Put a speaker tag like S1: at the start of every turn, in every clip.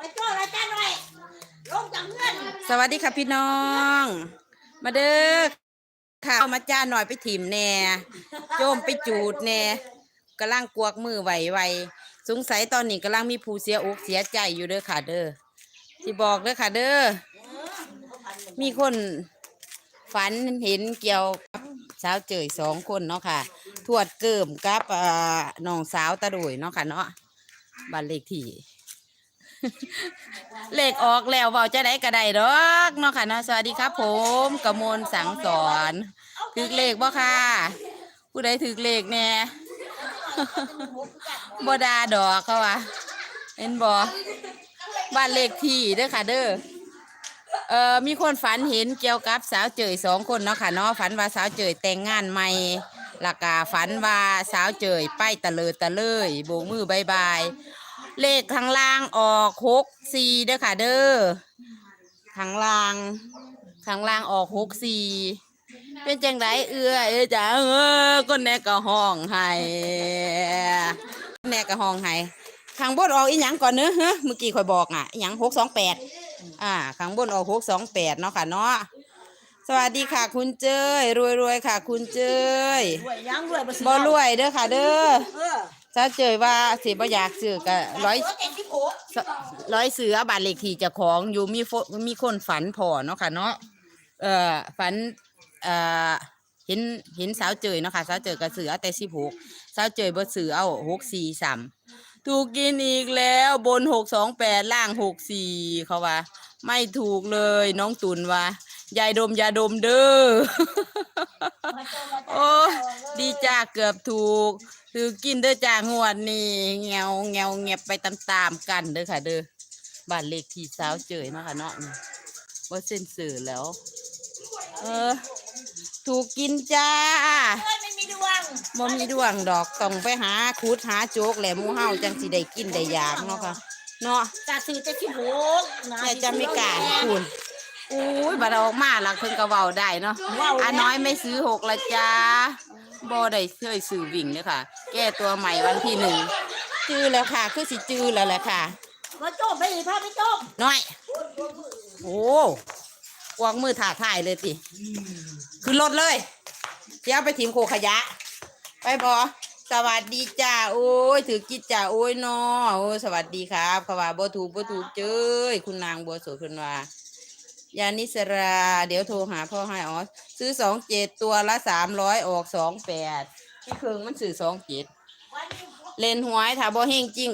S1: ไปโจ้แล้วจ้าหน่อยลงจากเงื่อน
S2: สวัสดีค่ะพี่น้อง มาเด้อค่ะเอามาจ้าหน่อยไปถิ่มแหน่โจมไปจูดแหน่กำลังกวกมือไหวไวๆสงสัยตอนนี้กำลังมีผู้เสียอกเสียใจอยู่เด้อค่ะเด้อที่บอกเด้อค่ะเด้อมีคนฝันเห็นเกี่ยวกับสาวเจยสองคนเนาะค่ะ ทวดเกิมกับน้องสาวตาโดยเนาะค่ะเนาะบ้านเลขที่ เลขออกแล้วเบาจะได้กระไดดอกเนาะค่ะเนาะสวัสดีครับ ผมกมลสังสอนถึกเลขบ่ค่ะ ผู้ใดถึกเลขแน่บดาดอกเขาว่าเห็นบ่บ้านเลขที่เด้อค่ะ เด้อเอ่อมีคนฝันเห็นเกี่ยวกับสาวเจยสองคนเนาะค่ะเนาะฝันว่าสาวเจยแต่งงานใหม่แล้วก็ฝันว่าสาวเจยไปตะเลิดตะเลยโบกมือบายบาย เลขข้างล่างออกหกสี่เด้อค่ะ เด้อข้างล่างข้างล่างออกหกสี่เป็นจังไดเอื้อเอ้ยจ้าเออก็แน่ก็ห้องให้แน่ก็ห้องให้ข้างบนออกอีหยังก่อนเนอะฮะเมื่อกี้ข่อยบอกอะอีหยังหกสองแปดอ่าข้างบนออกหกสองแปดเนาะค่ะเนาะสวัสดีค่ะ คุณเจ้ยรวยรวยๆค่ะ คุณเจ้ย
S1: รวยยังรวยบ่สิ
S2: บ่รวยเด้อค่ะ เด้อ
S1: เออ
S2: ถ้าเจยว่าสิบ่อยากซื้อก็ร้อย
S1: เจ็ดสิบหก
S2: สร้อยเสือบ้านเลขที่เจ้าของอยู่มีฝมีคนฝันพอเนาะค่ะเนาะเอ่อฝันเอ่อเห็นเห็นสาวเจยเนาะค่ะสาวเจยกับเสือแต่สิบหกสาวเจยบ่เสือเอาหกสี่สามถูกกินอีกแล้วบนหกสองแปดล่างหกสี่เขาว่า ไม่ถูกเลยน้องตุนว่า ยายดมยาดมเด้อ โอ้ดีจ้าเกือบถูก ถือกินเด้อจ้างวดนี่เงวเงวเงียบไปตามๆกันเด้อค่ะ เด้อบ้านเลขที่สาวเจยเนาะค่ะเนาะนี่ว่าเส้นสื่อแล้ว เออ ถูกกินจ้า
S1: เอ้ยไม่มีดวง
S2: บ่มีดวงดอกต้องไปหาคูดหาโจกแหละหมูเฮาจังสิได้กินได้อยากเนาะค่ะ เนาะ
S1: กาซื้อเจ็ดสิบหกนะ
S2: แต่จะไม่กล้าคุณ อุ้ยบัดเอาออกมาหลักเพิ่นก็เว้าได้เนาะอาน้อยไม่ซื้อหกละจ้าบ่ได้เคยซื้อวิ่งเลยค่ะ แก้ตัวใหม่วันที่หนึ่งจื้อแล้วค่ะ คือสิจื้อแล้วแหละค่ะ
S1: มาโจ้ไปอีกพาไปโจ้
S2: น้อย โอ้กวางมือถาถ่ายเลยสิขึ้นรถเลยเดี๋ยวไปทีมโคขยะ ไปบอสวัสดีจ้าโอ้ยถือกิจจ้าโอ้ยนอโอ้ยสวัสดีครับเขาว่าบ่ถูกบ่ถูกเจ้ยคุณนางบัวโสคุณว่า ยานิสรา เดี๋ยวโทรหาพ่อให้อ๋อซื้อสองเจ็ดตัวละสามร้อยออกสองแปดที่เคืองมันซื้อสองเจ็ดเล่นหวยถ้าบ่เฮงจริง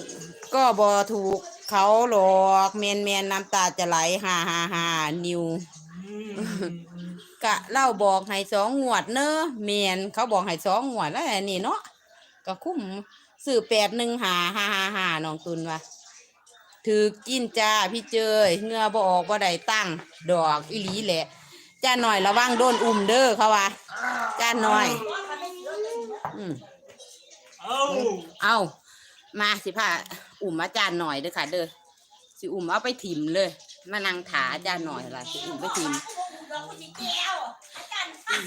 S2: ก็บ่ถูกเขาหลอกเมนเมนน้ำตาจะไหลฮ่าฮ่าฮ่านิวกะเล่าบอกให้สองงวดเนอะเมนเขาบอกให้สองงวดแล้วนนี่เนาะก็คุ้มสื่อแปดหนึ่งหาฮ่าฮ่าฮ่าน้องตุนวะ ถือกินจ้าพี่เจยเงือบ่ออกบ่ได้ตั้ง ดอกอีหลีแหละจ้าหน่อยระวังโดนอุ้มเด้อเขาว่าจ้าหน่อย อืมเอามาสิพาอุ่มอาจารย์หน่อยเด้อค่ะ เด้อสิอุ่มเอาไปถิ่มเลยมานั่งถาอาจารย์หน่อยล่ะสิอุ่มไปถิ่ม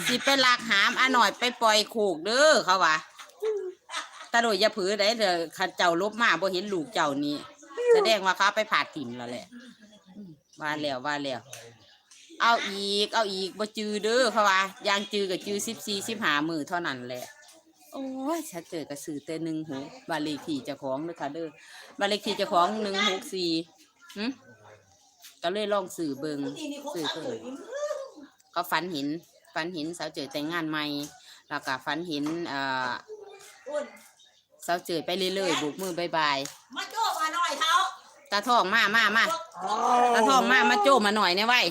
S2: สิไปลากหามอาหน่อยไปปล่อยโขกเด้อเขาว่าตาโดยอย่าผือได้เด้อขันเจ้าลบมาบ่เห็นลูกเจ้านี่ แสดงว่าเขาไปผ่าถิ่มแล้วแหละว่าแล้วว่าแล้วเอาอีก เอาอีกบ่จือเด้อเขาว่ายางจือกับจือสิบสี่สิบห้ามือเท่านั้นแหละโอ้ยฉันเจอกระสือแต่หนึ่งหกบานเลขที่เจ้าของเด้อค่ะเด้อบานเลขที่เจ้าของหนึ่งหกสี่หึก็เลยลองสื่อเบิงสื่อเบิงก็ฝันเห็นฝันเห็นสาวเจอแต่งงานใหม่แล้วก็ฝันเห็นเอ่อสาวเจอไปเรื่อยๆโบกมือบายบาย
S1: มาโจ้มาหน่อยเท้า
S2: ตาทองมามามาตาทองมามาโจ้มาหน่อยเนี่ยไว้ย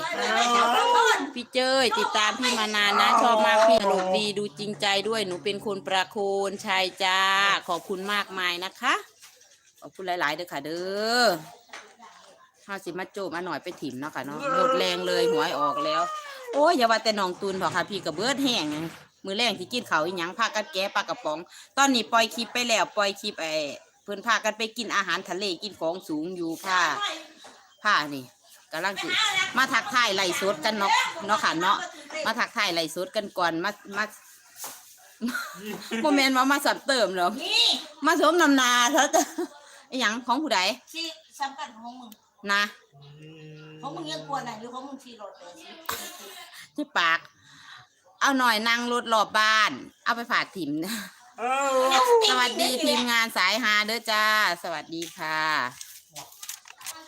S2: พี่เจ้ยติดตามพี่มานานนะ ชอบมากพี่ตลกดีดูจริงใจด้วยหนูเป็นคนประโคนชัยจ้าขอบคุณมากมายนะคะ ขอบคุณหลาย ๆ เด้อค่ะ เด้อห้าสิมาโจมาหน่อยไปถิ่มเนาะค่ะเนาะหมดแรงเลยหวยออกแล้ว โอ้ยอย่าว่าแต่น้องตุนเถอะค่ะพี่กับเบิดแห้งมือแรงที่กินเขาวอีหยังพากันแก้ปลากระป๋อง ตอนนี้ปล่อยคลิปไปแล้วปล่อยคลิปไอ้เพิ่นพากันไปกินอาหารทะเลกินของสูงอยู่ผ้าผ้านี่กำลังสิมาทักทายไล่สดกันเนาะเนาะค่ะเนาะมาทักทายไล่สดกันก่อนมามาโมเมนต์ว่ามาสับเติมเหรอ
S1: นี่
S2: มาสวมนำหนาเถอะไอหยังของผู้ใด
S1: สิสำคัญของมึง
S2: นะ
S1: ของมึงยังกลัวน่ะอยู่ของมึงขี่รถเลย
S2: ที่ปาก เอาหน่อยนั่งรถรอบบ้าน เอาไปฝากถิ่มนะ สวัสดีทีมงานสายฮาเด้อจ้า สวัสดีค่ะ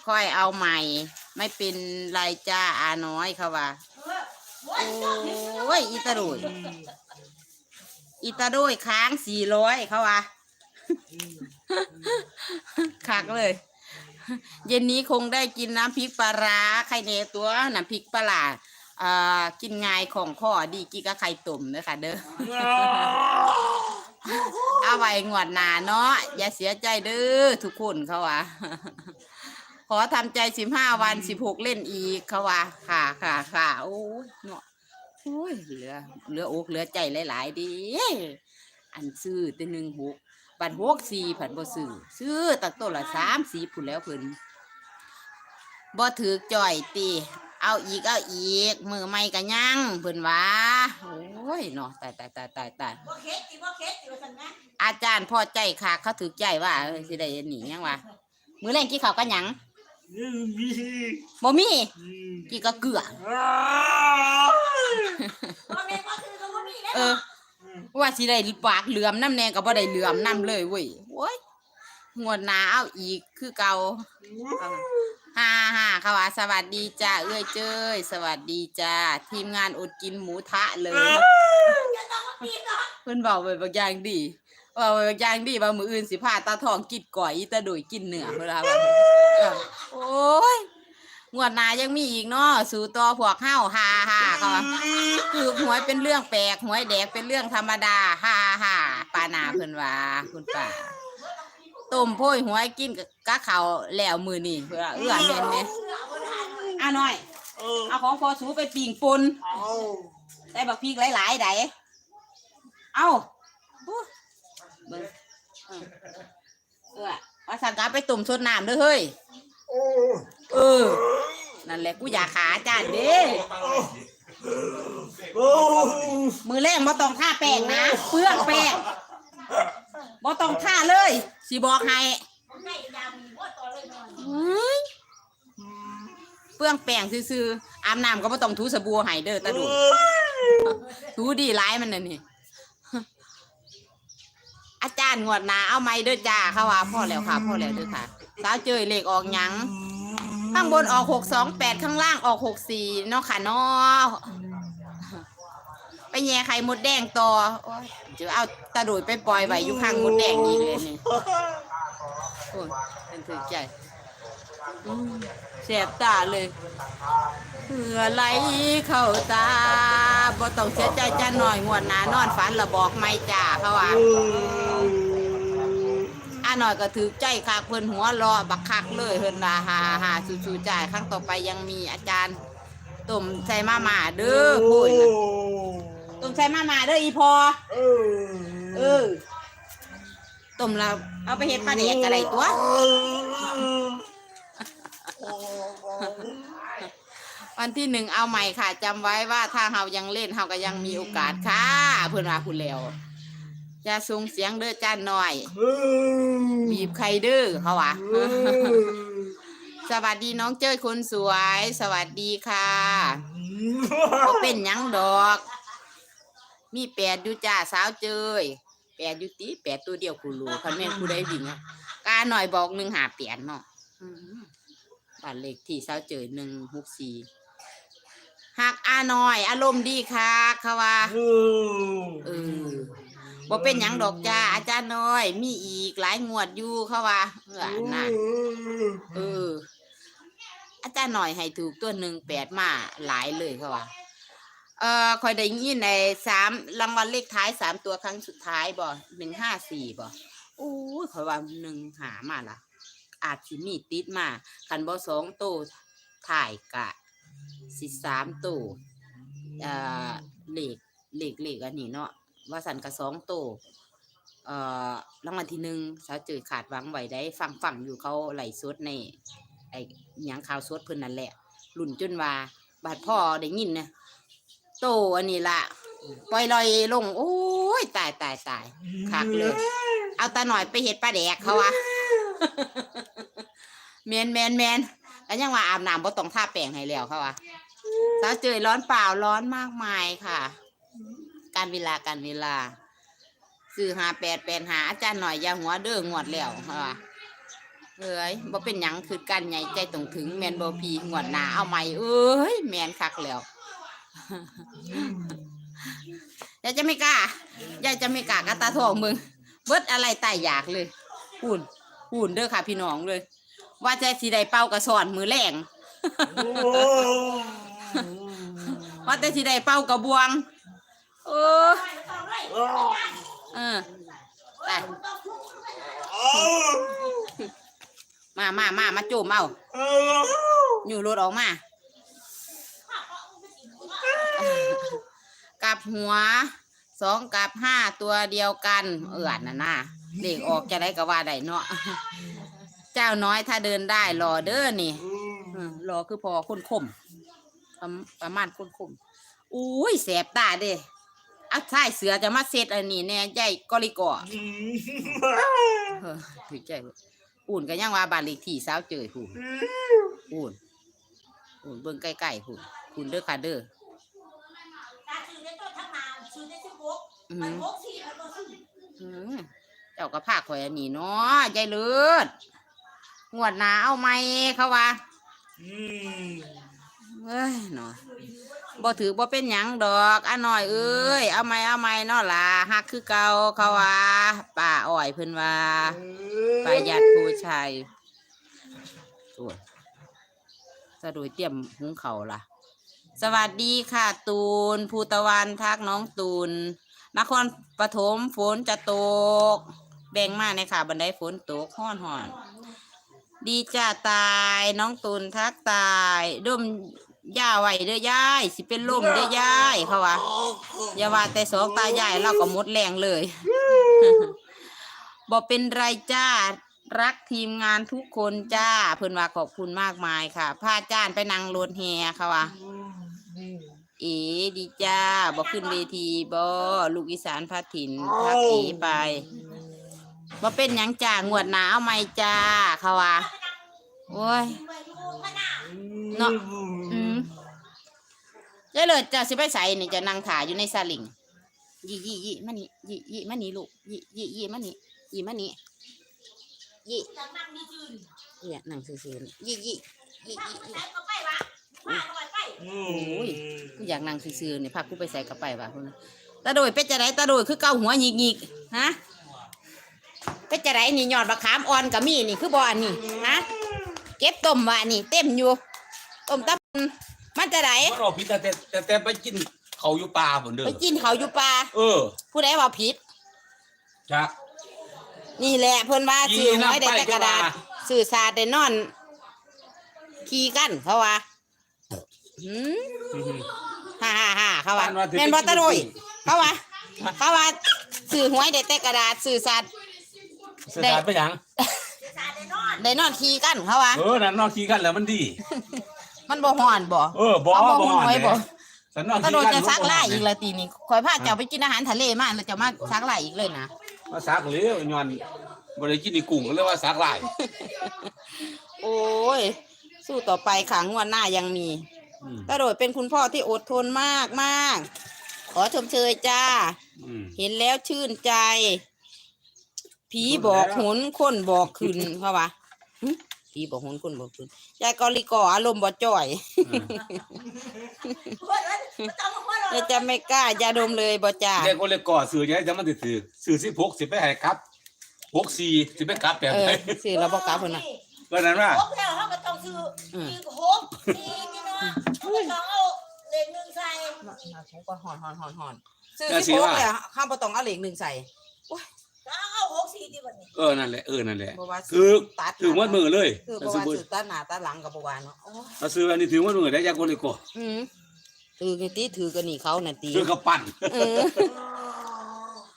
S2: ค่อยเอาใหม่ ไม่เป็นไรจ้าอาน้อยเขาว่าโอ้ยอีตาโดยอีตาโดยค้างสี่ร้อยเขาว่าคักเลย เย็นนี้คงได้กินน้ำพริกปลาร้าไข่เนตัวน้ำพริกปลาอ่ากินง่ายของข้อดีกินกับไข่ตุ่มเด้อค่ะเด้อ เอาไว้งวดหนาเนาะอย่าเสียใจเด้อทุกคนเขาว่าขอทำใจสิบห้าวันสิบหกเล่นอีกเขาว่าค่ะค่ะค่ะโอ้ยเนาะโอ้ยเหลือเหลืออกเหลือใจหลาย ๆ ดี อันซื้อแต่หนึ่งหกบัตรหกสี่ผัดบ่ซื้อซื้อตักต้นละสามสี่ผุนแล้วเพิ่นบ่ถือจ่อยตี เอาอีกเอาอีก มือไม่กันยังเพิ่นว่าโอ้ยเนาะตายตายตายตายตาย
S1: บ่เข็ดสิบ่เข็ดสิว่าซั่นนะ
S2: อาจารย์พอใจค่ะเขาถือใจว่าเอ้ยสิได้หนียังวะมือแรงกี่เขาวกันหยังบ่มีกี่ก็เกลือ
S1: บ่แม่นบ่คือก็บ่มีแล้ว
S2: เออ ว่าสิได้ปากเหลื่อมน้ำแนงก็บ่ได้เหลื่อมน้ำเลยเว้ยโว้ยงวดหน้าเอาอีกคือเก่า ฮ่าฮ่าเขาว่าสวัสดีจ้าเอ้ยเจ้ย สวัสดีจ้าทีมงานอดกินหมูทะเลย
S1: จะต้องมาปีนเนาะ
S2: เพิ่นบอกไปบางอย่างดีว่าไปบางอย่างดีว่ามืออื่นสิพาตาทองกินก่อยตาดุยกินเนื้อเวลาโอ้ยงวดหน้ายังมีอีกเนาะสู่ต่อพวกเฮาฮ่าฮ่าเขาว่าคือหวยเป็นเรื่องแปลกหวยแดกเป็นเรื่องธรรมดาฮ่าฮ่าปานาเพิ่นว่าคุณป้า ต้มโพยหวยกินกับกะเขาวแล้วมือนี่เพื่อเอื้อแม่นแม่อะหน่อยเอาของพอสูไปปิ่งปนได้บักพริกหลายๆไดเอาอู้เบิ่งเออเออว่าสั่งกาไปตุ่มสดน้ำเด้อเฮ้ยเออ นั่นแหละกูอยากขาอาจารย์เด้มือแรงบ่ต้องท่าแป้งนะ เปลืองแป้ง บ่ต้องท่าเลยสิบอกให้
S1: ให้ดำบ่ต่อเลยหน่อย
S2: เฮ้ยเปลืองแป้งซื่อๆอาบน้ำก็บ่ต้องถูสบู่ให้เด้อตาดูถูดีร้ายมันน่ะนี่อาจารย์งวดหนาเอาไม้เด้อจ้าเขาว่าพ่อแล้วค่ะพ่อแล้วเด้อค่ะสาวเจยเลขออกหยังข้างบนออกหกสองแปดข้างล่างออกหกสี่เนาะค่ะเนาะ ไปแย่ไข่มดแดงต่อโอ้ยจะเอาตะโดุยไปปล่อยไว้อยู่ข้างมดแดงนี่เลยนี่โอ้ยเป็นถือใจอืมแสบตาเลยเหงื่อไหลเข้าตาบ่ต้องเสียใจจ้าหน่อยงวดหนานอนฝันระบอกไม่จ่าเขาว่าอาหน่อยก็ถือใจคักเพิ่นหัวรอบักคักเลยเพิ่นว่าหาหาสู้ๆจ่ายครั้งต่อไปยังมีอาจารย์ต้มใส่มาม่าเด้อปุ้ย ต้มใส่มาม่าเด้ออีพอ เออต้มแล้วเอาไปเฮ็ดปลาแดกอะไรตัว วันที่หนึ่งเอาใหม่ค่ะจำไว้ว่าถ้าเฮายังเล่นเฮาก็ยังมีโอกาสค่ะ เพิ่นว่าคุณแล้วอย่าส่งเสียงเด้อจ้าหน่อย บีบใครดื้อเขาวะ สวัสดีน้องเจ้ยคนสวย สวัสดีค่ะบ่เป็นหยังดอก มีแปดอยู่จ้าสาวเจยแปดอยู่ตีแปดตัวเดียวคูรูคันแม่นผู้ใดวิ่งอะกาหน่อยบอกหนึ่งหาแปดเนาะอืมบ้านเลขที่สาวเจยหนึ่งหกสี่หักอาหน่อย อารมณ์ดีค่ะเขาว่าเออบ่เป็นหยังดอกจ้าอาจารย์น้อย มีอีกหลายงวดอยู่เขาว่าเออน่ะเออ อาจารย์น้อยให้ถูกตัวหนึ่งแปดมาหลายเลยเขาว่า เอ่อคอยได้ยินในสามรางวัลเลขท้ายสามตัวครั้งสุดท้ายบ่หนึ่งห้าสี่บ่โอ้ยคอยว่าหนึ่งหามาละอาจสิมีติดมาคันบ่สองตัวถ่ายกะสิสามตัวเอ่อเลขเลขเลขอันนี้เนาะว่าสันกระสองโตวเอ่อรางวัลที่หนึ่งสาวเจยขาดวังไหวได้ฟังฟังอยู่เขาไหลฟ์สดในไอ้หยังข่าวสดเพิ่นนั่นแหละลุ่นจนว่าบาดพ่อได้ยินนะ โตอันนี้ละปล่อยลอยลง โอ้ยตายตายตายคักเลย เอาตาหน่อยไปเห็ดปลาแดกเขาวะแมนแมนแมนก็ยังว่าอาบน้ำบ่ต้องทาแป้งให้แล้วเขาว่าสาวเจยร้อนเปล่าร้อนมากมายค่ะ การเวลาการเวลาซื้อหาแปดแปดหาอาจารย์หน่อยอย่าหัวเด้องวดแล้วเขาว่าเอ้ยบ่เป็นหยังคือการใหญ่ใจต้องถึงแมนบ่พีงวดหน้าเอาใหม่เอ้ยแมนคักแล้ว ยายจะไม่กล้ายายจะไม่กล้ากระตาทองมึง เบิดอะไรตายอยากเลยหุ่นหุ่นเด้อค่ะ พี่น้องเลย ว่าจะสีได้เป้ากระสอนมือแรงว่าแต่สีได้เป้ากระบวงเออเออไปมามามามาโจมเอาอยู่รถออกมา กับหัวสองกับห้าตัวเดียวกัน เอือดน่ะนะเด็กออกจะได้ก็ว่าได้เนาะเจ้าน้อยถ้าเดินได้รอเด้อนี่เออรอคือพอคนคมประประมาณคนคมอุ้ยแสบตาเด้อักท้ายเสือจะมาเซตอันนี้แน่ใหญ่กอลิกอเออถือใจเว้ยอุ่นก็ยังว่าบ้านเลขที่สาวเจยหุ่นอุ่นอุ่นเบิ่งใกล้ๆหุ่นหุ่นเด้อค่ะเด้อ
S1: ตาชื่อในต้นทั้งนา ชื่อในสิบหก
S2: อื
S1: มัน
S2: ม
S1: หกสี่มันก็สี่
S2: อืมเจ้าก็พาข่อยอันนี้เนาะยายเลือดงวดหนาเอาไหมเขาว่าเอ้ยเนาะบ่ถือบ่เป็นหยังดอกอะหน่อยเอ้ยเอาไหมเอาไหมเนาะล่ะฮักคือเก่าเขาว่าป้าอ้อยเพิ่นว่าป้ายัดผู้ชายโอ้ยสะดุยเตรียมหุงเขาวล่ะ สวัสดีค่ะ ตูน ภูตะวันทักน้องตูน นครปฐมฝนจะตก แบ่งมากในค่ะ บันไดฝนตกห้อนห่อน ดีจ้าตายน้องตุนทักตายดมย่าไหวเด้อย่ายสิเป็นลมเด้อย่ายเขาว่าอย่าว่าแต่สองตายายเราก็หมดแรงเลยบอกเป็นไรจ้ารักทีมงานทุกคนจ้า เพิ่อนว่าขอบคุณมากมายค่ะพาจ้านไปนั่งรถแฮเขาว่า เอ๋ดีจ้าบอกขึ้นเวทีบอลูกอีสานพาถิ่นพักเอ๋ไปบ่เป็นหยังจ้างวดหนาวไหมจ้าเขาว่าโอ้ย
S1: เมื่ออยู่พะนา
S2: เนาะอืมเจ้าเลยจ้าสิไปใส่นี่จะนั่งถ่ายอยู่ในซาลิงยี่ยี่ยี่มานี่ยี่ยี่มานี่ลูกยี่ยี่ยี่มานี่ยี่มานี่ยี่
S1: จากนั่งดีจืน
S2: เนี่ยนั่งซื่อๆนี่ยี่ยี่ยี่
S1: นั่ง
S2: ยี่
S1: ไปไหนก็ไปวะมาหน่อยไป
S2: กูอยากนั่งซื่อๆนี่พากูไปใส่กระไปว่ะพุ่นน่ะตาโดยเป็ดจะไรตาโดยคือเกาหัวหยิกๆฮะเป็ดจะไรนี่ยอดบักขามอ่อนกับมีนี่คือบ่อันนี่ฮะเก็บต้มว่านี่เต็มอยู่ต้มตับมันจะไร
S3: มันออกผิดแต่แต่แต่แต่ไปกินเขาอยู่ป่าผมเด้อ
S2: ไปกินเขาอยู่ป่า
S3: เออ
S2: ผู้ใดว่าผิด
S3: จ้ะ
S2: นี่แหละเพิ่นว่า
S3: ขี่
S2: สื่อไว้
S3: น้ำ
S2: ได้
S3: ไป
S2: แต่กระดาษ
S3: ก็ว่า
S2: สื่อสาดได้นอน ขี่กันเขาว่า หืมฮ่าฮ่าฮ่าเขาว่า
S3: บ้านว่าถือ
S2: แม่นบ่
S3: ไปกิน
S2: ตะโดย
S3: กุ้ง
S2: เขาว่าเขาว่าสื่อหวยได้แต่กระดาษสื่อสาด
S3: สถานไปหยัง
S1: สาดได้นอน
S2: ได้นอนขี่กันเขาว่า
S3: เออนั่นนอนขี่กันแล้วมันดี
S2: มันบ่ฮ้อนบ่
S3: เออบ่
S2: เอาบ่
S3: บ่
S2: หวยบ่
S3: สันนอน
S2: ตะ
S3: ขี่
S2: โดย
S3: กัน
S2: จะซักไล่อีก
S3: เลย
S2: ละตีนี้คอยพาเจ้าไปกินอาหารทะเลมาแล้วจะมาซักไล่อีกเลยนะ
S3: มาซักเลยย้อนบ่ได้กินในกุ้งก็เรียกว่าซักหลาย
S2: โอ้ย สู้ต่อไปค่ะงวดหน้ายังมี
S3: อืม
S2: ตาโดดเป็นคุณพ่อที่อดทนมากมาก ขอชมเชยจ้า
S3: อืม
S2: เห็นแล้วชื่นใจ ผีบอกหนคนบอกขึ้นเขาว่าหึผีบอกหนคนบอกขึ้นยายกอลิกออารมณ์บ่จ่อย
S1: หัวเลยไม่ต้องมาหัวเลย
S2: แล้วจะไม่กล้ายาดมเลยบ่จ้า
S3: เด็กคนเลยก่อซื้อยังไงจะมันสิถือซื้อ16สิไปให้ครับ64สิไปกลับแบบ
S2: เอ
S3: ไหน
S2: อสิเราบอกกลับเพิ่นน่ะ
S3: ก็นั้นว่า
S1: หกแล้วเขาก็ต้องซื้อสี่หกสี่นี่เนาะเขาก็ต้องเอาเลขหนึ่งใส่
S2: มามาผมก็หอนหอนหอนหอนซื้อสิบหกเลยข้ามบ่ต้องเอาเหล็กหนึ่งใส่
S1: แล้วเอาหกสี่ดีกว่านี้
S3: เออนั่นแหละเออนั่นแหละ
S2: บ่ว่า
S3: คือ
S2: ตัด
S3: ถือมัดมือเลย
S2: คือบ่ว่าซื้อตัดหน้าตัดหลังกับบ่ว่าเนาะโอ้ย
S3: มาซื้ออันนี้ถือมัดมือได้ยากคนเลยก่อ
S2: อืมถือกันตีถือกันนี่เขาน่ะตี
S3: ซื้อกระปั้น
S2: เออ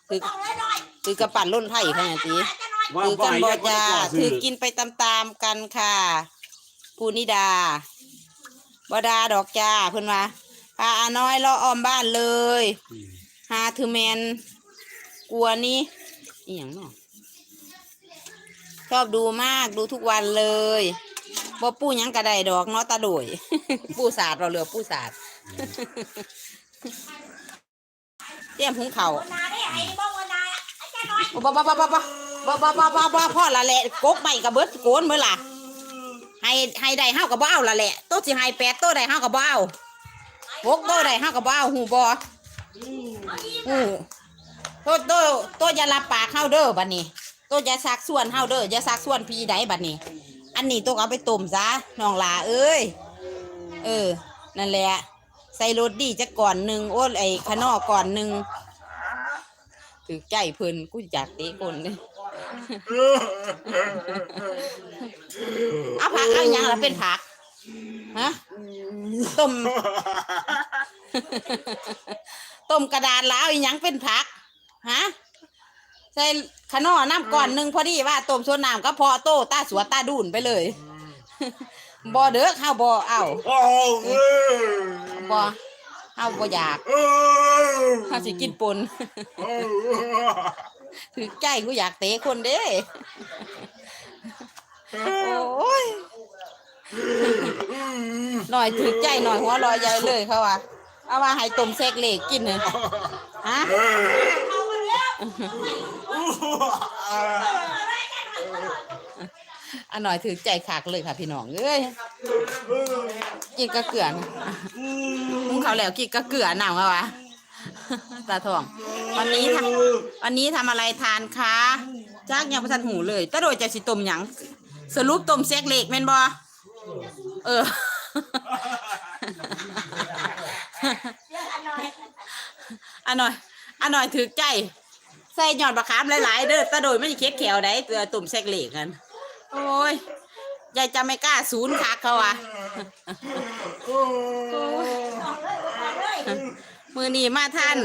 S2: คือ
S1: ต้องน้อย
S2: คือกระปั่นล้นไผ่เขาน่ะตี
S1: ๆจะน้อย
S3: ว่า
S2: ถือ
S3: บ่
S2: กัน
S3: ให้
S2: บ่
S3: ยากคน
S2: จ้า
S3: เลยก่อ
S2: ถื
S3: ซื้
S2: อ
S3: อ
S2: กินไปตามๆกันค่ะภูนิดาบดาดอกจ้าเพิ่นว่าพาอาน้อยเลาะอ้อมบ้านเลย
S3: อืม
S2: หาถือแมนกลัวนี่อีหยังเนาะชอบดูมากดูทุกวันเลยโมบ่ปูหยังกระไดดอกเนาะตาโดย ปูสาดเราเหลือปูสาดเตรียมหุงเขาว
S1: วันนาได้ไอ้บ้องวันนาอาจารย์น้อย
S2: บ่บ่บ่บ่ บ่บ่บ่บ่บ่บ่พ่อละแหละกกใหม่กับเบิดโกนเมื่อล่ะให้ให้ได้เฮากับบ่เอาละแหละโตสิให้แปดโตได้เฮากับบ่เอาหกโตได้เฮากับบ่เอาหูบ่
S1: เอาอีก
S2: หูโตโตโตอย่ารับปากเฮาเด้อบัดนี้โตอย่าซักส่วนเฮาเด้ออย่าซักส่วนพี่ใดบัดนี้ อันนี้โตก็เอาไปต้มซะน้องหลาเอ้ยเออ นั่นแหละใส่รสดีจะก่อนหนึ่งโอ้ยไอ้ขนอก่อนหนึ่ง ถือใจเพิ่นกูอยากเตะคนเลยเอาผักเอาอหย่างละเป็นผักฮะต้ม ต้มกระดาษแล้วอีหยังเป็นผักฮะใส่ขนอน้ำก่อนหนึ่งพอดีว่าต้มส่วนน้ำก็พอโตตาสวดตาดูนไปเลยบ่เด้อข้าวบ่เอาบ่ เอาบ่อยากข้าสิกินปนถือใจกูอยากเตะคนเด้โอ้ยหน่อยถือใจหน่อยหัวเรอยใหญ่เลยเขาว่าเอาว่าให้ต้มแซกเหล็กกินเลยฮะ
S1: เอามาเร็ว
S2: อันหน่อยถือใจขากเลยค่ะพี่น้องเอ้ยกินกระเกลือนะมึง เขาแล้วกินกระเกลือหนาวเขาวะตาทอง วันนี้ทำวันนี้ทำอะไรทานคะจ้ากยังประทันหูเลยต่โดยจะสิต้มหยังสรุปต้มแซกเหล็กแม่นบ่เออ
S1: เดี๋ยวอันน้อ
S2: อันหน่อยอันหน่อยถือใจ ใส่หยอดบะขามหลายๆเด้อตะโดยไม่เค็ดแขวได้เตือตุ่มแซกเหล็กกัน โอ้ยยายจะไม่กล้าศูนย์คักเขาอะ มือนี้มาท่าน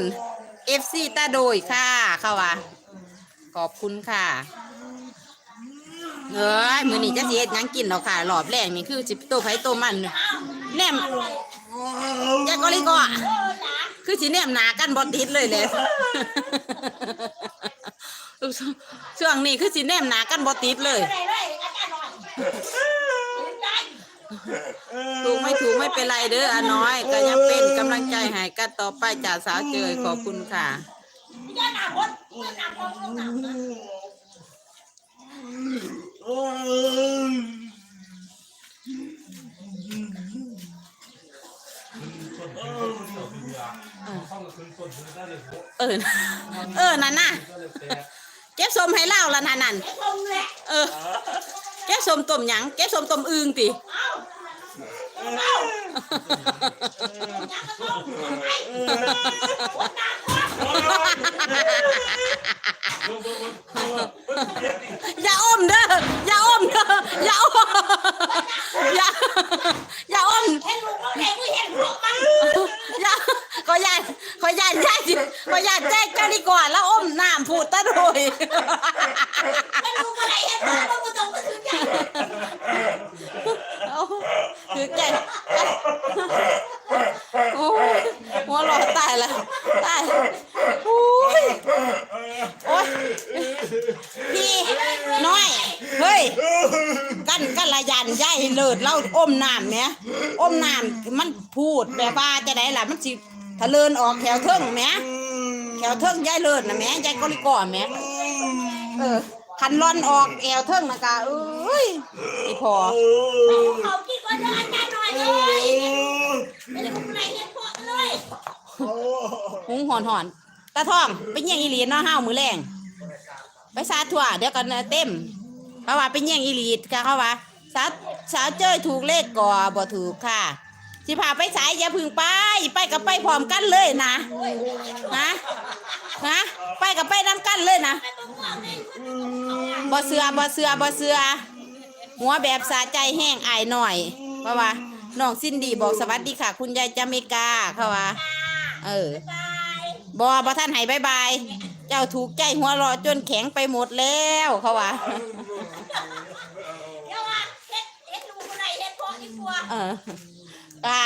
S2: เอฟซีตาโดยค่ะเขาว่าขอบคุณค่ะเอ้ยมือนี้จะเสียยังกินเนาค่ะหลอบแรกนี่คือสิโตไผ่โตมันแนมยายก็เลยก็
S1: เออหลาน
S2: คือสิแนมหนากันบอติดเลยแหละช่วงนี้คือสิแนมหนากันบอติดเลย ถูกไม่ถูกไม่เป็นไรเด้ออาน้อยก็ยังเป็นกำลังใจให้กันต่อไปจ่าสาวเจยขอบคุณค่ะ
S1: อย่าหนาคนอย่าหนาคนลงหนา
S2: เออ เออ นั่นน่ะ เก็บสมให้เล่าละนั่นนั่น
S1: ไอ้คงแหละ
S2: เออ แก็บสมต้มหยังแก็บสมต้มอึงติ
S1: เอย่าอ
S2: มเด้ออย่าอมเด้ออย่าอมอย่าอย่าอม
S1: เห็นลูกเราเด็กไม่เห็นพวกมัน
S2: อย่าขอญาตขอญาตญาติขอญาตแจ้งเจ้าดีกว่าแล้วอมน้ำพูดตะโดย
S1: เป็นลูกอะไรเห็นพวกมันก็ต้องมาถึงใจ
S2: ถือใจโอ้ยหัวเรอตายแล้วตายโอ้ยโอ้ยพี่น้อย เฮ้ย กันกันละยันย่ายเลิศเราอมน้ำเนี่ยอมน้ำมันพูดแบบว่าจะได้ล่ะมันสิทะเลินออกแถวเทิงแหมแถวเทิงย่ายเลิศนะแหมย่ายกอลิก่อแหมเออคันร่อนออกแอวเทิงนะกะเอ้ยไอพอ
S1: เขากินก็ได้อาจารย์หน่อยเลยเป็นลูกอะไรเห็นพวกเลย
S2: หุงหอนหอน ตาทองเป็นเยี่ยงอีหลีเนาะห้าวมือแรงไปซาถั่วเดี๋ยวกันเต็มเพราะว่าเป็นเยี่ยงอีหลีก็เขาว่าสาสาเจ้ยถูกเลขก่อบ่ถูกค่ะสิพาไปสายอย่าพึ่งไป ไปกับไปพร้อมกันเลยนะนะนะไปกับไปน้ำกันเลยนะบ่เสือบ่เสือบ่เสือหัวแบบสาใจแห้งอายหน่อย เพราะว่าน้องซินดีบอกสวัสดีค่ะ คุณยายจาเมกาเขาว่า เออ บอบอท่านให้บายบาย เจ้าถูกใจหัวเรอจนแข็งไปหมดแล้วเขาว่า
S1: เดี๋ยวว่าเห็นเห็นลูกอะไรเห็นพวกอีกตัว
S2: เออก็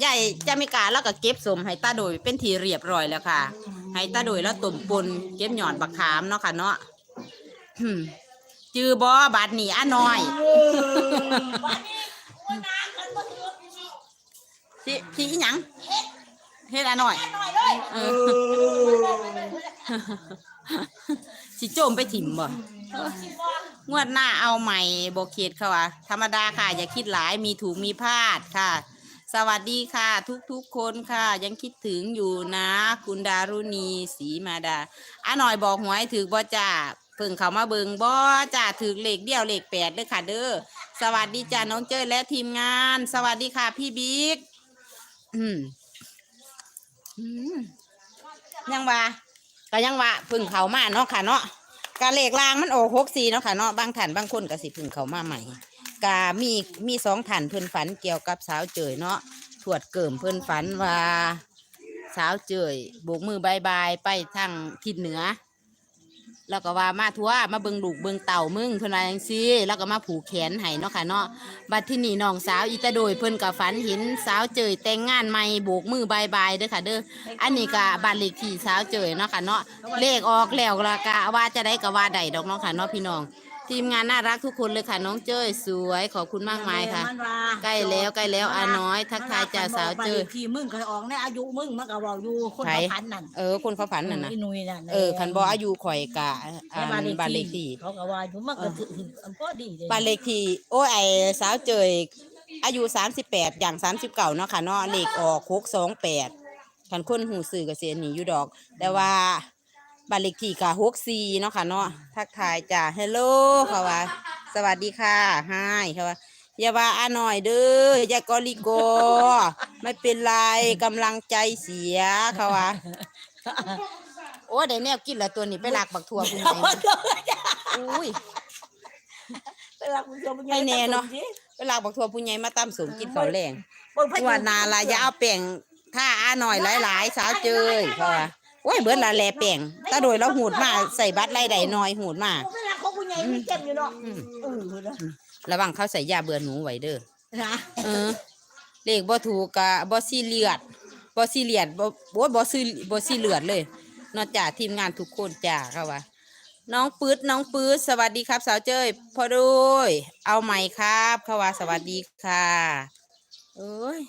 S2: ใหญ่จะไม่กล้าแล้วก็เก็บสมให้ตาโดยเป็นทีเรียบร้อยแล้วค่ะให้ตาโดยแล้วตุ่มปนเก็บหยอดบักขามเนาะค่ะเนาะอืมจจือบอบาดหนีอะน้อย
S1: วันนี้ว่านางกันมาถือชี
S2: ที่ที่อีหยัง
S1: เฮ็ด
S2: เฮ็ดอะน้อย
S1: แค่หน่อยเลย
S2: เออสิโจมไปถิ่มบ่
S1: สิบอก
S2: งวดหน้าเอาใหม่บเขตเขาว่าธรรมดาค่ะ อย่าคิดหลายมีถูกมีพลาดค่ะ สวัสดีค่ะ ทุกๆคนค่ะ ยังคิดถึงอยู่นะ คุณดารุณีศรีมาดาอะหน่อยบอกหวยถือบ่จ่าเพิ่งเขามาเบิงบ่จ่าถือเลขเดียวเลขแปดเด้อค่ะ เด้อสวัสดีจ้าน้องเจ้ยและทีมงาน สวัสดีค่ะพี่บิ๊กอืมอืม ยังว่าก็ยังว่าพึ่งเขามาเนาะค่ะเนาะกาเลขลางมันออกหกสี่เนาะค่ะเนาะบางท่านบางคนก็สิพึ่งเขามาใหม่กามีมีสองท่านเพื่นฝันเกี่ยวกับสาวเจยเนาะถวดเกิมเพื่นฝันว่าสาวเจยโบกมือบายบายไปทางทิศเหนือ แล้วก็ว่ามาทัวมาเบิงลูกเบิงเต่ามึงเพิ่นว่าจังซี่แล้วก็มาผูกแขนให้เนาะค่ะเนาะบัดที่นี่น้องสาวอีตาโดยเพิ่นก็ฝันเห็นสาวเจยแต่งงานใหม่โบกมือบายบายเด้อค่ะเด้ออันนี้ก็บ้านเลขที่สาวเจยเนาะค่ะเนาะเลขออกแล้วละกะว่าจะได้ก็ว่าได้ดอกเนาะค่ะเนาะพี่น้อง ทีมงานน่ารักทุกคนเลยค่ะ น้องเจ้ยสวยขอบคุณมากมายค่ะ
S4: มันว่า
S2: ใกล้แล้วใกล้แล้วอาน้อยทักทายจ่าสาวเจย
S4: ที่มึงเคยออกในอายุมึงมันก็เว้าอยู่คน
S2: ไผ
S4: ละพันนั่น
S2: เออ คนเขาฝันน่ะนะ
S4: อีนุยนั่น
S2: เออคันบออายุข่อยกะอ่าบ้านเลขที่
S4: เขาก็ว่าอยู่มันก็ถืออันก็ดีเลย
S2: บ้านเลขที่โอ้ยไอสาวเจยอายุสามสิบแปดอย่างสามสิบเก่าเนาะค่ะเนาะเลขออกหกสองแปดคันคนหูสื่อกับเสียหนีอยู่ดอก แต่ว่า บ้านเลขที่กะหกสี่เนาะค่ะเนาะทักทายจ้าเฮลโลค่ะว่า สวัสดีค่ะไฮค่ะว่าอย่าว่าอาหน่อยเด้ออย่ากอลิโก ไม่เป็นไรกำลังใจเสียค่ะว่าโอ้ได้แนวกินแล้วตัวนี้ไปลากบักทั่วคุณไหนอุ้ย
S4: เวลาคุณชม
S2: ให้แน่เนาะเวลาบักทั่วผู้ใหญ่มาตำสมกินข้าวแรง
S4: ง
S2: งวดหนาละอย่าเอาแป้งถ้าอาหน่อยหลายๆสาวเจยเพราะว่าโอ้ยเบิดละแลแป้งตาโดยเราหูดมาใส่บัตรไรใดหน่อยหูดมา
S4: เวลาเขาผู้ใหญ่ไม่เจ็บอยู่เนาะ
S2: อืม
S4: เออนะ
S2: ระวังเขาใส่ยาเบื่อหนูไว้เด้อ
S4: นะ
S2: เออเลขบ่ถูกกะบ่ซีเลียดบ่ซีเลียดบ่บ่บ่ซีบ่ซีเลือดเลย นอกจากทีมงานทุกคนจ้าเขาว่าน้องปื๊ดน้องปื๊ดสวัสดีครับสาวเจ้ยพ่อด้วยเอาใหม่ครับเขาว่าสวัสดีค่ะ เอ้ย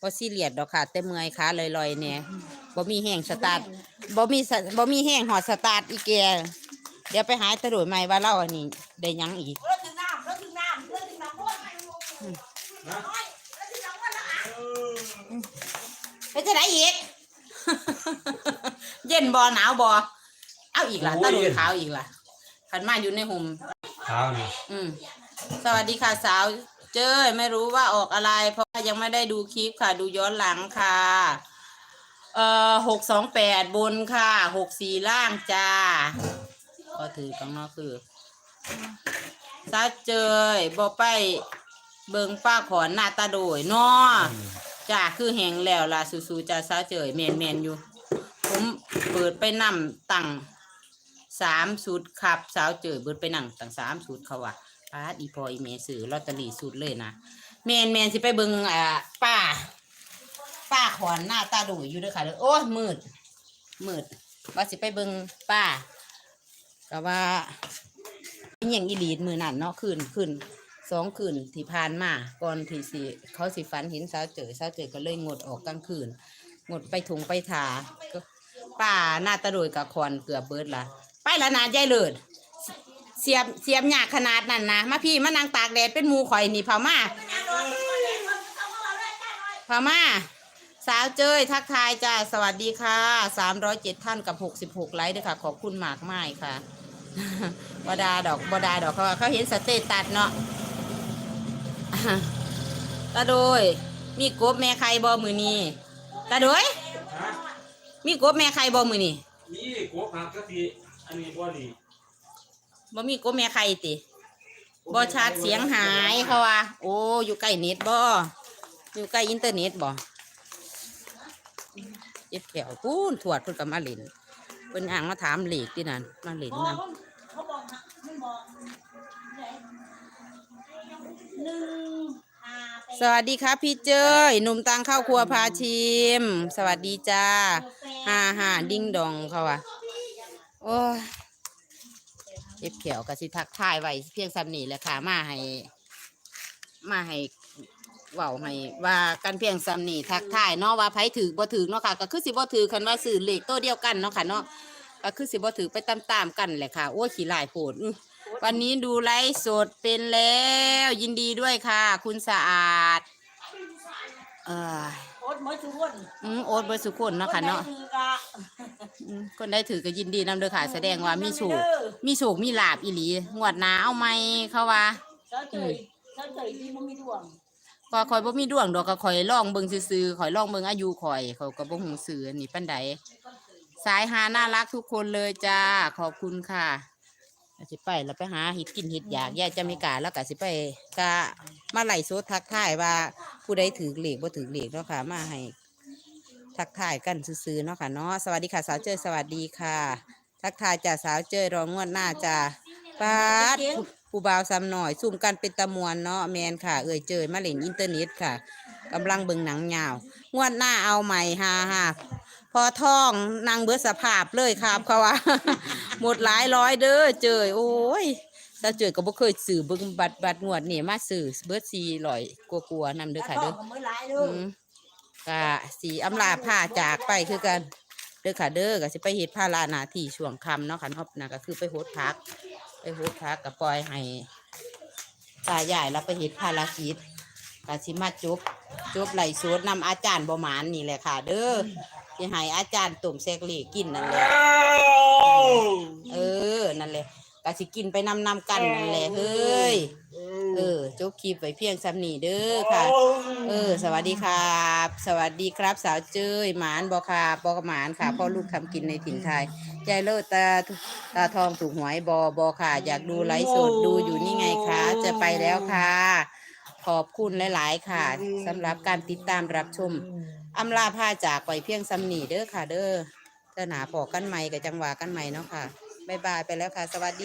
S2: บ่ซีเลียดดอกค่ะ แต่เมื่อยขาลอยๆเนี่ย บ่มีแห้งสตาร์ทบ่มีสบ่มีแห้งหอดสตาร์ทอีแกเดี๋ยวไปหาตะโดยใหม่ว่าเราอันนี้ได้หยังอีก
S1: เรื่องถึงน้ำเรื่องถึงน้ำเรื่องถึงน้ำพ่นน้อยเรื่องถึงน้ำพ่นละอะ
S2: ไปจะไหนอีก เย็นบอหนาวบอเอาอีกล่ะ
S3: โอ้ย
S2: ตะลุ
S3: เย็
S2: ย
S3: น
S2: ขาวอีกล่ะขันมาอยู่ในห่ม
S3: เท้านี่
S2: อืมสวัสดีค่ะสาว เจ้ยไม่รู้ว่าออกอะไร เพราะว่ายังไม่ได้ดูคลิปค่ะ ดูย้อนหลังค่ะ เอ่อหกสองแปดบนค่ะหกสี่ล่างจ้า ก็ถือกังนอกคือสาวเจยบอไปเบิงป้าขอนหน้าตาโดยเนาะจ้าคือแหงแล้วล่ะสูๆจ้าสาวเจยแมนแมนๆอยู่ ผมเปิดไปนำตั้งสามสูตรครับ สาวเจยเปิดไปนั่งตั้งสามสูตรเขาว่าป้าดอีพออีเมซื้อลอตเตอรี่สูตรเลยนะแมนแมนสิไปเบิงอ่าป้า ป้าขอนหน้าตาดุอยู่เด้วยค่ะเด้อโอ้มืด มืดว่าสิไปเบิงป้าก็ว่าอย่างอีหลีดมือนั่นเนาะคืนคืนสองคืนที่ผ่านมาก่อนที่สิเขาสิฝันเห็นสาวเจอสาวเจอก็เลยงดออกกลางคืนงดไปถุงไปถาป้าหน้าตาดยกับคอนเกือบเบิดละไปละนาใจเลิศเสียบเสียบหยากขนาดนั้นนะมาพี่มานั่งตากแดดเป็นมูข่อยนี่เผามาเผามา สาวเจ้ยทักทายจ้าสวัสดีค่ะสามร้อยเจ็ดท่านกับหกสิบหกไลค์ด้วยค่ะ ขอบคุณมากมายค่ะบดาดอกบดาดอกเขาว่าเขาเห็นสเตตัสเนาะตาโดย มีกบแม่ใครบอมือนี้ตาโดย มีกบแม่ใครบอมือนี้
S3: นี่กบหักกะทิอันนี้บ่ดี
S2: บ่มีกบแม่ใครติบอชาร์จเสียงหายเขาว่าโอ้อยู่ใกล้เน็ตบ่อยู่ใกล้อินเทอร์เน็ตบ่ เจ็บแขวพูนถวดเพิ่นกับมาเล่นเพิ่นอ่างมาถามเหล็กที่นั่นมาเล่น
S1: อ๋อ
S2: นํ
S1: เขาบอกนะมันบอกหนึ่งห้าแปด
S2: สวัสดีครับพี่เจ้ยหนุ่มตังเข้าครัวพาชิม สวัสดีจ้าฮ่าฮ่าดิ้งดองเขาว่าโอ้ยจ็บเขียวกับสิทักทายไว้เพียงซ้ำนี่แหละค่ะมาให้ มาให้ เว้าให้ว่ากันเพียงซ้ำนี่ทักทายเนาะว่าไผถือบ่ถือเนาะค่ะ ก็คือสิบ่ถือคันว่าสื่อเลขตัวเดียวกันเนาะค่ะเนาะก็คือสิบ่ถือไปตามๆกันแหละค่ะ โอ้ยขี้ลายโผดอื้อวันนี้ดูไลฟ์สดเป็นแล้ว ยินดีด้วยค่ะ คุณสะอาด เออ
S4: โอ๊ตหมอสุวรรณ
S2: อืมโอ๊ตเบอร์สุคนเนาะค่ะเนาะ
S4: คใดคือกะ
S2: อืมคนได้ถือก็ยินดีนำเด้อค่ะ แสดงว่ามีโชคมีโชคมีลาบอีหลีงวดหน้าเอาไหมเขาว่า
S4: เจ้าเจยเจ้าเจยที่บ่มีดวง
S2: ก็คอยบ่มีดวงดอกก็คอยล่องเบิ่งซื่อๆคอยล่องเบิ่งอายุคอยเขาก็บ่ฮู้ซื่ออันนี้ปานใดสายหาน่ารักทุกคนเลยจ้าขอบคุณค่ะสิไปแล้วไปหาห็ดกินห็ดอยากแยายจะมีกาแล้วก็สิไปกะมาไหลโซดทักทายว่าผู้ใดถือเหล็กบ่ถือเหล็กเนาะค่ะ มาให้ทักทายกันซื่อๆเนาะค่ะเนาะสวัสดีค่ะสาวเจ้ยสวัสดีค่ะ ทักทายจ่าสาวเจ้ยรองงวดหน้าจ้าปาด ผู้ผู้บ่าวซ้ำหน่อยซุ่มกันเป็นตะมวนเนาะแมนค่ะ เอ่ยเจยมาเล่นอินเทอร์เน็ตค่ะกำลังเบิ่งหนังยาว งวดหน้าเอาใหม่ฮ่าฮ่าพอท่องนางเบิดสภาพเลยครับเขาว่า หมดหลายร้อยเด้อเจยโอ้ยถ้าเจยก็บ่เคยสื่อเบิ่งบัตรบัตรงวดนี่มาสื่อเบิดสี่ร้อยกลัวๆนำเด้อค่ะเด้อ
S4: แล้วก็มือหลายเด้
S2: อื
S4: อ
S2: มก็สีอำลาผ้าจากไปคือกันเด้อค่ะเด้อก็สิไปเฮ็ดผ้าลาหนาที่ช่วงค่ำเนาะค่ะเนาะนะก็คือไปโฮดพัก ไปโฮดพักก็ปล่อยให้ตาใหญ่แล้วไปเห็ดภารกิจกาชิมาจุบจุบไหลฟ์สวดนำอาจารย์บหมานนี่แหละค่ะ เด้อสิให้อาจารย์ตุ่มแซกเหลกินนั่นแหละเออนั่นแหละกาชิกินไปนำนำกันนั่นแหละเฮ้ย เออจบคลิปไว้เพียงซ้ำนี้เด้อค่ะ เออ สวัสดีครับ สวัสดีครับสาวเจ้ยหมานบอค่ะบอกหมานค่ะพ่อลูกทำกินในถิ่นไทยยายเลิศตาตาทองถูกหวยบอบอค่ะ อยากดูไลฟ์สดดูอยู่นี่ไงคะจะไปแล้วค่ะ ขอบคุณหลาย ๆ ค่ะสำหรับการติดตามรับชมอำลาพาจากไปเพียงซ้ำนี้เด้อค่ะ เด้อเจ้าหนาพอกันใหม่กับจังหวะกันใหม่เนาะค่ะบ๊ายบายไปแล้วค่ะ สวัสดี